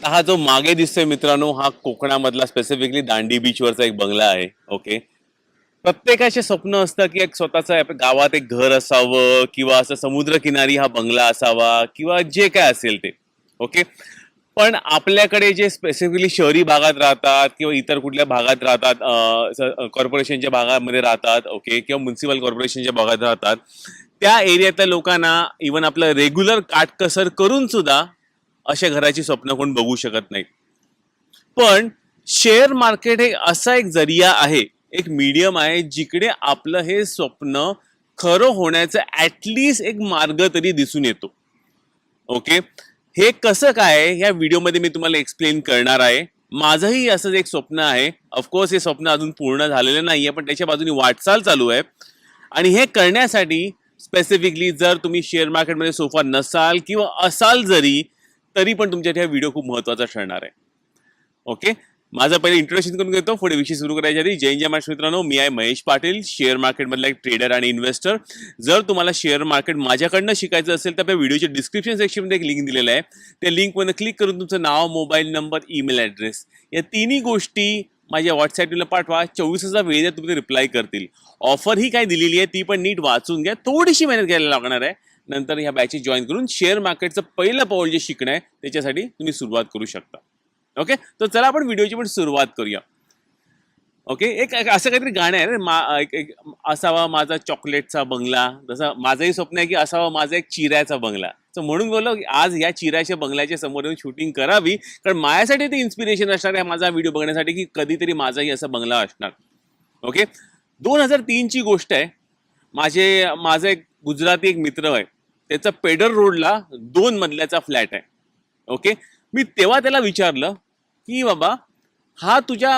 आता हा जो मागे दिसतोय मित्रांनो हा कोकणामधला स्पेसिफिकली दांडी बीचवरचा एक बंगला आहे ओके प्रत्येकाचे स्वप्न असतं की एक स्वतःचं गावात एक घर असावं किंवा असं समुद्रकिनारी हा बंगला असावा किंवा जे काय असेल ते ओके पण आपल्याकडे जे स्पेसिफिकली शहरी भागात राहतात किंवा इतर कुठल्या भागात राहतात कॉर्पोरेशनच्या भागामध्ये राहतात ओके किंवा म्युन्सिपल कॉर्पोरेशनच्या भागात राहतात त्या एरियातल्या लोकांना इवन आपलं रेग्युलर काटकसर करून सुद्धा अशा घराची स्वप्न कोण बघू शकत नाही. पण शेअर मार्केट हे असा एक जरिया आहे एक मीडियम आहे जिकडे आपलं हे स्वप्न खरं होण्याचा ऍटलिस्ट एक मार्ग तरी दिसून येतो. ओके हे कसं काय ह्या व्हिडिओमध्ये मी तुम्हाला एक्सप्लेन करणार आहे. माझंही असंच एक स्वप्न आहे. ऑफकोर्स हे स्वप्न अजून पूर्ण झालेलं नाही आहे पण त्याच्या बाजूने वाटचाल चालू आहे. आणि हे करण्यासाठी स्पेसिफिकली जर तुम्ही शेअर मार्केटमध्ये सोफा नसाल किंवा असाल जरी तरी पण तुमच्यासाठी हा व्हिडिओ खूप महत्त्वाचा ठरणार आहे. ओके माझं पहिले इंट्रोडक्शन करून घेतो. पुढे विषय सुरू करायच्या आधी जैन जय महाराष्ट्र मित्रांनो. मी आहे महेश पाटील शेअर मार्केटमधला एक ट्रेडर आणि इन्व्हेस्टर जर तुम्हाला शेअर मार्केट माझ्याकडनं शिकायचं असेल तर आपल्या व्हिडिओच्या डिस्क्रिप्शन सेक्शनमध्ये एक लिंक दिलेलं आहे. त्या लिंकमध्ये क्लिक करून तुमचं नाव मोबाईल नंबर ईमेल ॲड्रेस या तिन्ही गोष्टी माझ्या व्हॉट्सॲपला पाठवा. चोवीस हजार वेळेत तुम्ही रिप्लाय करतील. ऑफर ही काय दिलेली आहे ती पण नीट वाचून घ्या. थोडीशी मेहनत घ्यायला लागणार आहे. नंतर ह्या बॅचेस जॉईन करून शेअर मार्केटचं पहिलं पाऊल जे शिकणं आहे त्याच्यासाठी तुम्ही सुरुवात करू शकता. ओके तर चला आपण व्हिडिओची पण सुरुवात करूया. ओके एक असं काहीतरी गाणं आहे रे मा एक एक असावा माझा चॉकलेटचा बंगला. जसं माझंही स्वप्न आहे की असावा माझा एक चिऱ्याचा बंगला. तर म्हणून बोललो की आज या चिऱ्याच्या बंगल्याच्या समोर येऊन शूटिंग करावी. कारण माझ्यासाठी ते इन्स्पिरेशन असणार आहे माझा व्हिडिओ बघण्यासाठी की कधीतरी माझाही असा बंगला असणार. ओके दोन हजार तीनची गोष्ट आहे. माझे माझा एक गुजराती एक मित्र आहे. त्याचा पेडर रोडला दोन मजल्याचा फ्लॅट आहे. ओके मी तेव्हा त्याला विचारलं की बाबा हा तुझ्या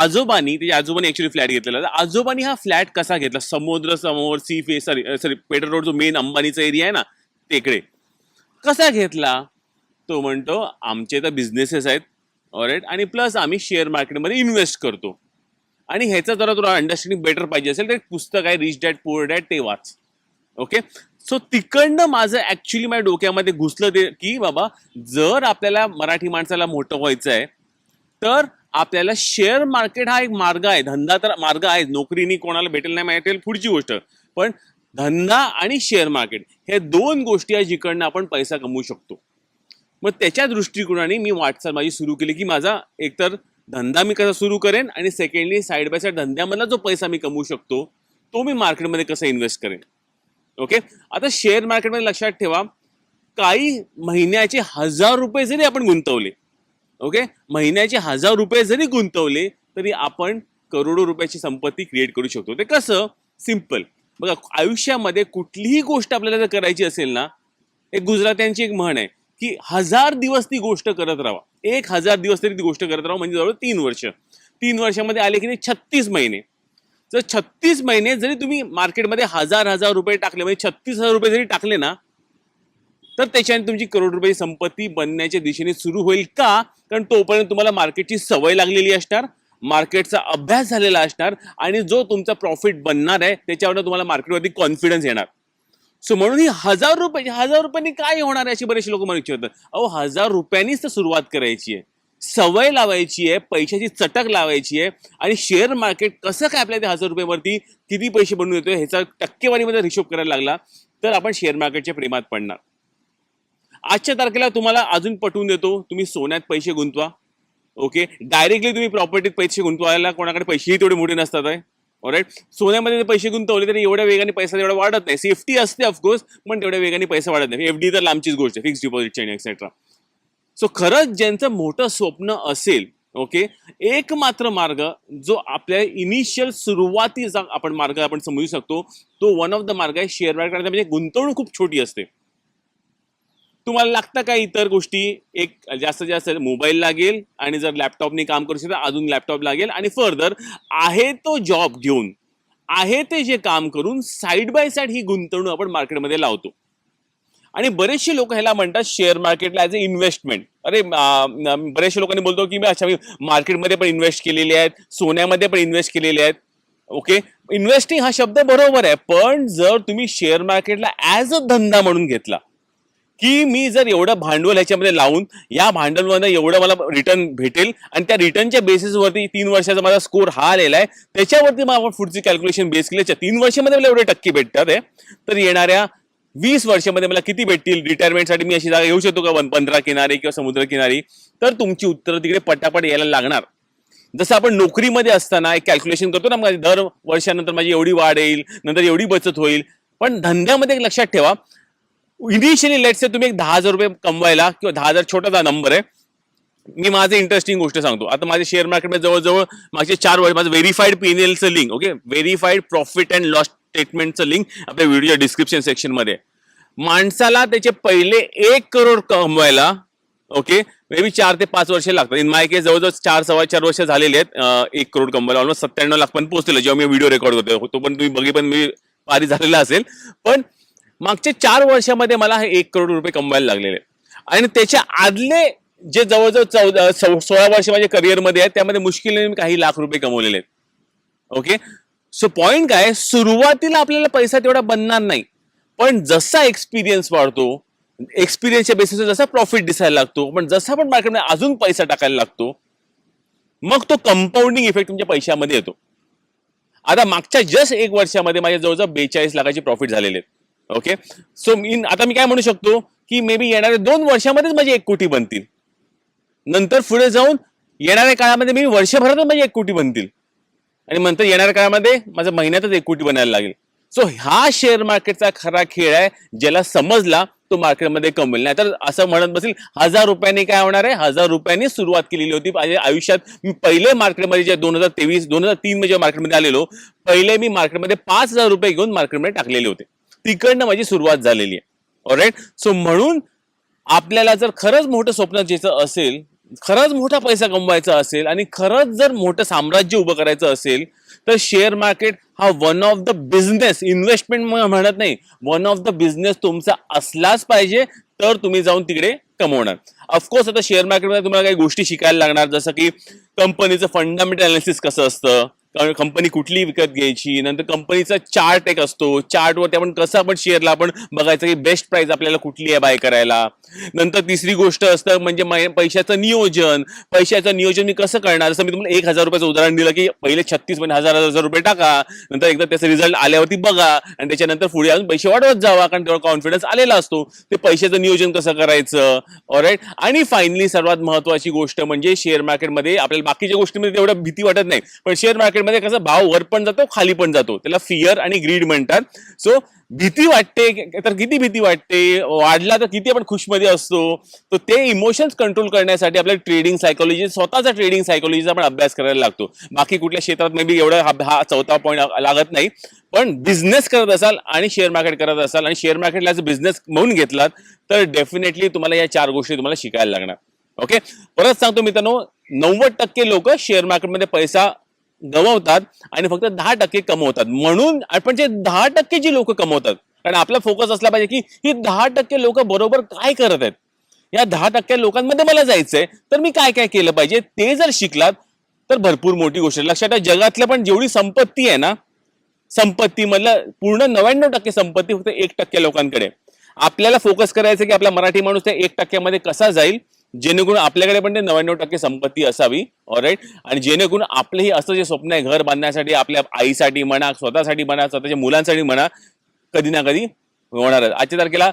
आजोबानी त्याच्या आजोबानी ऍक्च्युली फ्लॅट घेतलेला तर आजोबानी हा फ्लॅट कसा घेतला? समुद्र समोर सी फे सॉरी सॉरी पेडर रोड जो मेन अंबानीचा एरिया आहे ना तिकडे. कसा घेतला? तो म्हणतो आमचे तर बिझनेसेस आहेत ऑरेट आणि प्लस आम्ही शेअर मार्केटमध्ये इन्व्हेस्ट करतो. आणि ह्याचा जरा तुला अंडरस्टँडिंग बेटर पाहिजे असेल तर एक पुस्तक आहे रिच डॅट पुअर डॅट ते वाच. ओके सो तिकडनं माझं ऍक्च्युली माझ्या डोक्यामध्ये घुसलं ते की बाबा जर आपल्याला मराठी माणसाला मोठं व्हायचं आहे तर आपल्याला शेअर मार्केट हा एक मार्ग आहे. धंदा तर मार्ग आहे. नोकरीनी कोणाला भेटेल नाही माहिती पुढची गोष्ट. पण धंदा आणि शेअर मार्केट हे दोन गोष्टी आहे जिकडनं आपण पैसा कमवू शकतो. मग त्याच्या दृष्टिकोनाने मी वाटचाल माझी सुरू केली की माझा एकतर धंदा मी कसा सुरू करेन आणि सेकंडली साईड बाय साईड धंद्यामधला जो पैसा मी कमवू शकतो तो मी मार्केटमध्ये कसा इन्व्हेस्ट करेन. ओके आता शेअर मार्केटमध्ये लक्षात ठेवा. काही महिन्याचे हजार रुपये जरी आपण गुंतवले ओके महिन्याचे हजार रुपये जरी गुंतवले तरी आपण करोडो रुपयाची संपत्ती क्रिएट करू शकतो. ते कसं? सिंपल बघा आयुष्यामध्ये कुठलीही गोष्ट आपल्याला जर करायची असेल ना एक गुजरात्यांची एक म्हण आहे की हजार दिवस ती गोष्ट करत राहा. एक हजार दिवस तरी ती गोष्ट करत राहा म्हणजे जवळ तीन वर्ष. तीन वर्षामध्ये आले की नाही छत्तीस महिने. जर छत्तीस महिने जरी तुम्ही मार्केटमध्ये हजार हजार रुपये टाकले म्हणजे छत्तीस हजार रुपये जरी टाकले ना तर त्याच्याने तुमची करोड रुपये संपत्ती बनण्याच्या दिशेने सुरू होईल का? कारण तोपर्यंत तुम्हाला मार्केटची सवय लागलेली असणार मार्केटचा अभ्यास झालेला असणार आणि जो तुमचा प्रॉफिट बनणार आहे त्याच्यावर तुम्हाला मार्केटवरती कॉन्फिडन्स येणार. सो म्हणून ही हजार रुपये हजार रुपयांनी काय होणार आहे अशी बरेचसे लोक मला विचारतात. अहो हजार रुपयांनीच तर सुरुवात करायची आहे. सवय लावायची आहे पैशाची चटक लावायची आहे आणि शेअर मार्केट कसं काय आपल्या त्या हजार रुपयावरती किती पैसे बनवून येतोय ह्याचा टक्केवारीमध्ये हिशोब करायला लागला तर आपण शेअर मार्केटच्या प्रेमात पडणार. आजच्या तारखेला तुम्हाला अजून पटवून देतो तुम्ही सोन्यात पैसे गुंतवा ओके डायरेक्टली तुम्ही प्रॉपर्टीत पैसे गुंतवायला कोणाकडे पैसेही तेवढे मोठे नसतात आहे ऑलराईट सोन्यामध्ये जर पैसे गुंतवले तरी एवढ्या वेगाने पैसा तेवढा वाढत नाही. सेफ्टी असते ऑफकोर्स पण तेवढ्या वेगाने पैसा वाढत नाही. एफ डी तर लांबचीच गोष्ट आहे फिक्स डिपॉझिट आणि एक्सेट्रा सो खरंच ज्यांचं मोठं स्वप्न असेल ओके एक मात्र मार्ग जो आपल्या इनिशियल सुरुवातीचा आपण मार्ग आपण समजू शकतो तो वन ऑफ द मार्ग आहे शेअर मार्केट म्हणजे गुंतवणूक खूप छोटी असते. तुम्हाला लागतं का इतर गोष्टी? एक जास्तीत जास्त मोबाईल लागेल आणि जर लॅपटॉपने काम करू शकता अजून लॅपटॉप लागेल. आणि फर्दर आहे तो जॉब घेऊन आहे ते जे काम करून साईड बाय साईड ही गुंतवणूक आपण मार्केटमध्ये लावतो. आणि बरेचसे लोक ह्याला म्हणतात शेअर मार्केटला ॲज अ इन्व्हेस्टमेंट अरे बरेचसे लोकांनी बोलतो की मी अच्छा मी मार्केटमध्ये पण इन्व्हेस्ट केलेले आहेत सोन्यामध्ये पण इन्व्हेस्ट केलेले आहेत. ओके इन्व्हेस्टिंग हा शब्द बरोबर आहे पण जर तुम्ही शेअर मार्केटला ॲज अ धंदा म्हणून घेतला की मी जर एवढं भांडवल ह्याच्यामध्ये लावून या भांडवलमधनं एवढं मला रिटर्न भेटेल आणि त्या रिटर्नच्या बेसिसवरती तीन वर्षाचा माझा स्कोर हा आलेला आहे त्याच्यावरती मग आपण पुढची कॅल्क्युलेशन बेस केली. तीन वर्षामध्ये मला एवढे टक्के भेटतात आहे तर येणाऱ्या वीस वर्षामध्ये मला किती भेटतील? रिटायरमेंटसाठी मी अशी जागा घेऊ शकतो का? पंधरा किनारे किंवा समुद्र किनारी? तर तुमची उत्तरं तिकडे पटापट यायला लागणार. जसं आपण नोकरीमध्ये असताना एक कॅल्क्युलेशन करतो ना माझी दर वर्षानंतर माझी एवढी वाढ येईल नंतर एवढी बचत होईल. पण धंद्यामध्ये एक लक्षात ठेवा इनिशियली लेटचे तुम्ही एक दहा हजार रुपये कमवायला किंवा दहा हजार छोटासा नंबर आहे. मी माझं इंटरेस्टिंग गोष्ट सांगतो. आता माझे शेअर मार्केटमध्ये जवळजवळ मागचे चार वर्ष माझं verified पीएनएलचं link okay verified profit and loss स्टेटमेंटचं link आपल्या व्हिडिओच्या डिस्क्रिप्शन सेक्शनमध्ये माणसाला त्याचे पहिले एक करोड कमवायला ओके मे बी चार ते पाच वर्ष लागतात. इन माय केस जवळजवळ चार सव्वा चार वर्ष झालेले आहेत. एक करोड कमवायला. ऑलमोस्ट सत्त्याण्णव लाख पण पोहोचलेलं जेव्हा मी व्हिडिओ रेकॉर्ड करतो तो पण तुम्ही बघी पण मी पारी झालेला असेल. पण मागच्या चार वर्षामध्ये मला हे एक करोड रुपये कमवायला लागलेले आणि त्याच्या आदले जे जवळजवळ चौदा सोळा वर्ष माझ्या करिअरमध्ये आहेत त्यामध्ये मुश्किलीने मी काही लाख रुपये कमवलेले आहेत. ओके सो पॉइंट काय? सुरुवातीला आपल्याला पैसा तेवढा बनणार नाही. पण जसा एक्सपिरियन्स वाढतो एक्सपिरियन्सच्या बेसिसवर जसा प्रॉफिट दिसायला लागतो पण जसा पण मार्केटमध्ये अजून पैसा टाकायला लागतो मग तो कंपाऊंडिंग इफेक्ट तुमच्या पैशामध्ये येतो. आता मागच्या जस्ट एक वर्षामध्ये माझ्या जवळजवळ बेचाळीस लाखाचे प्रॉफिट झालेले आहेत. ओके सो मी आता मी काय म्हणू शकतो की मे बी येणाऱ्या दोन वर्षामध्येच माझी एक कोटी बनतील. नंतर पुढे जाऊन येणाऱ्या काळामध्ये मी वर्षभरातच माझी एक कोटी बनतील. आणि नंतर येणाऱ्या काळामध्ये माझं महिन्यातच इक्विटी बनायला लागेल. सो हा शेअर मार्केटचा खरा खेळ आहे ज्याला समजला तो मार्केटमध्ये कमवेल. नाही तर असं म्हणत बसेल हजार रुपयांनी काय होणार आहे? हजार रुपयांनी सुरुवात केलेली होती. माझ्या आयुष्यात मी पहिले मार्केटमध्ये जे दोन हजार तेवीस दोन हजार तीन मध्ये मार्केटमध्ये आलेलो पहिले मी मार्केटमध्ये पाच हजार रुपये घेऊन मार्केटमध्ये टाकलेले होते. तिकडनं माझी सुरुवात झालेली आहे. ऑलराईट सो म्हणून आपल्याला जर खरंच मोठं स्वप्न ज्याचं असेल खरंच मोठा पैसा कमवायचा असेल आणि खरंच जर मोठं साम्राज्य उभं करायचं असेल तर शेअर मार्केट हा one of the business investment म्हणत नाही. वन ऑफ द बिझनेस तुमचा असलाच पाहिजे तर तुम्ही जाऊन तिकडे कमवणार. ऑफकोर्स आता शेअर मार्केटमध्ये तुम्हाला काही गोष्टी शिकायला लागणार जसं की कंपनीचं फंडामेंटल अनालिसिस कसं असतं कंपनी कुठली विकत घ्यायची नंतर कंपनीचा चार्ट एक असतो. चार्टवरती आपण कसं आपण शेअरला आपण बघायचं की बेस्ट प्राइस आपल्याला कुठली आहे बाय करायला. नंतर तिसरी गोष्ट असतं म्हणजे पैशाचं नियोजन. पैशाचं नियोजन मी कसं करणार? जसं मी तुम्हाला एक हजार रुपयाचं उदाहरण दिलं की पहिले छत्तीस म्हणजे हजार हजार रुपये टाका. नंतर एकदा त्याचा रिझल्ट आल्यावरती बघा. आणि त्याच्यानंतर पुढे अजून पैसे वाढवत जावा कारण तेवढा कॉन्फिडन्स आलेला असतो. ते पैशाचं नियोजन कसं करायचं? ऑलराईट आणि फायनली सर्वात महत्वाची गोष्ट म्हणजे शेअर मार्केटमध्ये आपल्याला बाकीच्या गोष्टीमध्ये तेवढं भीती वाटत नाही. पण शेअर मार्केट मार्केटमध्ये कसं भाव वर पण जातो खाली पण जातो. त्याला फिअर आणि ग्रीड म्हणतात. सो भीती वाटते तर किती भीती वाटते? वाढला तर किती आपण खुशमध्ये असतो? तर ते इमोशन्स कंट्रोल करण्यासाठी आपल्याला ट्रेडिंग सायकोलॉजी स्वतःचा ट्रेडिंग सायकोलॉजीचा पण अभ्यास करायला लागतो. बाकी कुठल्या क्षेत्रात मे बी एवढा हा हा चौथा पॉईंट लागत नाही. पण बिझनेस करत असाल आणि शेअर मार्केट करत असाल आणि शेअर मार्केटला जर बिझनेस म्हणून घेतलात तर डेफिनेटली तुम्हाला या चार गोष्टी तुम्हाला शिकायला लागणार. ओके परत सांगतो मित्रांनो नव्वद टक्के लोक शेअर मार्केटमध्ये पैसा गमावतात आणि फक्त दहा टक्के कमवतात. म्हणून आपण जे दहा टक्के जी लोक कमवतात कारण आपला फोकस असला पाहिजे की ही दहा टक्के लोक बरोबर काय करत आहेत? या दहा टक्के लोकांमध्ये मला जायचंय तर मी काय काय केलं पाहिजे? ते जर शिकलात तर भरपूर मोठी गोष्ट आहे. लक्षात ठेवा जगातल्या पण जेवढी संपत्ती आहे ना संपत्ती मधलं पूर्ण नव्याण्णव टक्के संपत्ती फक्त एक टक्के लोकांकडे आपल्याला फोकस करायचं की आपला मराठी माणूस त्या एक टक्क्यामध्ये कसा जाईल? जेणेकरून आपल्याकडे पण ते नव्याण्णव टक्के संपत्ती असावी ऑलराईट आणि जेणेकरून आपलंही असं जे स्वप्न आहे घर बांधण्यासाठी आपल्या आईसाठी म्हणा स्वतःसाठी म्हणा स्वतःच्या मुलांसाठी म्हणा कधी ना कधी होणारच. आजच्या तारखेला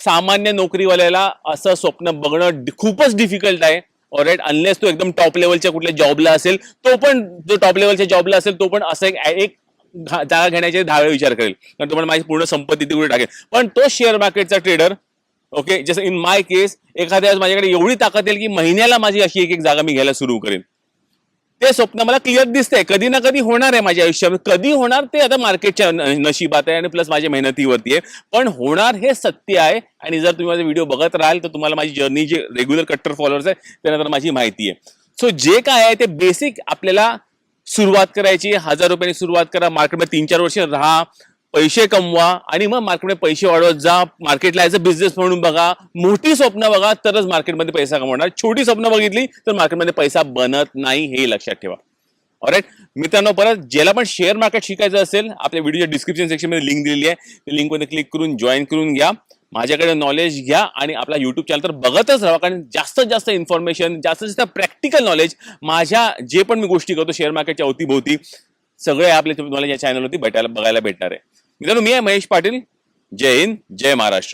सामान्य नोकरीवाल्याला असं स्वप्न बघणं खूपच डिफिकल्ट आहे ऑलराईट अनलेस तो एकदम टॉप लेवलच्या कुठल्या जॉबला असेल तो पण जो टॉप लेवलच्या जॉबला असेल तो पण असं एक जागा घेण्याचे दहा वेळा विचार करेल. कारण तुम्हाला माझी पूर्ण संपत्ती तिकडे टाकेल. पण तो शेअर मार्केटचा ट्रेडर ओके जसं इन माय केस एखाद्या वेळेस माझ्याकडे एवढी ताकद येईल की महिन्याला माझी अशी एक एक जागा मी घ्यायला सुरू करेन. ते स्वप्न मला क्लिअर दिसतंय. कधी ना कधी होणार आहे माझ्या आयुष्यामध्ये. कधी होणार ते आता मार्केटच्या नशिबात आहे आणि प्लस माझ्या मेहनतीवरती आहे. पण होणार हे सत्य आहे आणि जर तुम्ही माझे व्हिडिओ बघत राहाल तर तुम्हाला माझी जर्नी जे रेग्युलर कट्टर फॉलोअर्स आहे त्यांना तर माझी माहिती आहे. सो जे काय आहे ते बेसिक आपल्याला सुरुवात करायची हजार रुपयांनी सुरुवात करा. मार्केटमध्ये तीन चार वर्ष राहा. पैसे कमवा आणि मग मार्केटमध्ये पैसे वाढवत जा. मार्केटला ॲज अ बिझनेस म्हणून बघा. मोठी स्वप्न बघा तरच मार्केटमध्ये पैसा कमवणार. छोटी स्वप्न बघितली तर मार्केटमध्ये पैसा बनत नाही हे लक्षात ठेवा. ऑलराईट मित्रांनो परत ज्याला पण शेअर मार्केट शिकायचं असेल आपल्या व्हिडिओच्या डिस्क्रिप्शन सेक्शनमध्ये लिंक दिलेली आहे. लिंकमध्ये क्लिक करून जॉईन करून घ्या. माझ्याकडे नॉलेज घ्या आणि आपला युट्यूब चॅनल तर बघतच राहा कारण जास्तीत जास्त इन्फॉर्मेशन जास्तीत जास्त प्रॅक्टिकल नॉलेज माझ्या जे पण मी गोष्टी करतो शेअर मार्केटच्या अवतीभोवती सगळे आपले नॉलेज या चॅनलवरती भेटायला बघायला भेटणार आहे. मित्रांनो मी आहे महेश पाटील. जय हिंद जय महाराष्ट्र.